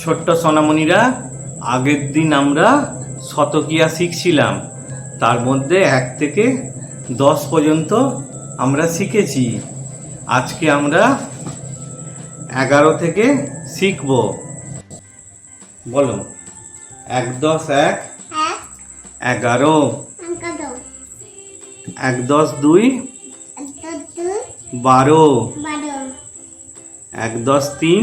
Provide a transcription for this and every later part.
ছোট্ট সোনামণিরা, আগের দিন আমরা শতকিয়া শিখছিলাম। তার মধ্যে এক থেকে দশ পর্যন্ত আমরা শিখেছি। আজকে আমরা এগারো থেকে শিখব। বলো, এক দশ এক, এগারো, এক দশ দুই, বারো, এক দশ তিন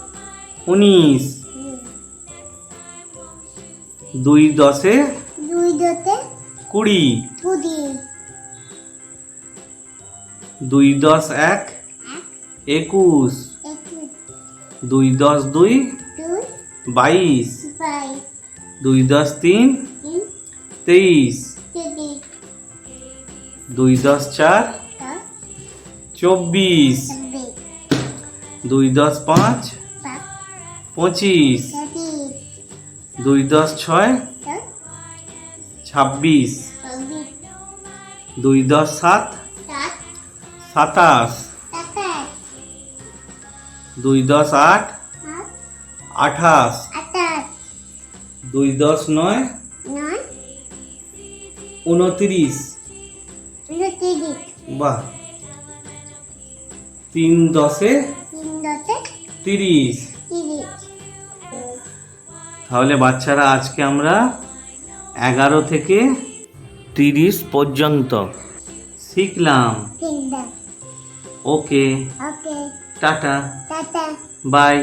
উনিশ। দুই দশে দুই কুড়ি। কুড়ি। দুই দশ এক এক একুশ। দুই দশ দুই বাইশ। দুই দশ তিন তেইশ। দুই দশ চার চব্বিশ। দুই দশ পাঁচ পঁচিশ। দুই দশ ছয়। ছাব্বিশ। দুই দশ সাত। সাত সাতাশ। দুই দশ আট। আঠাশ। দুই দশ নয়। উনত্রিশ। বাহ। তিন দশে তিরিশ। তাহলে বাচ্চারা আজকে আমরা এগারো থেকে তিরিশ পর্যন্ত শিখলাম। ওকে টাটা। বাই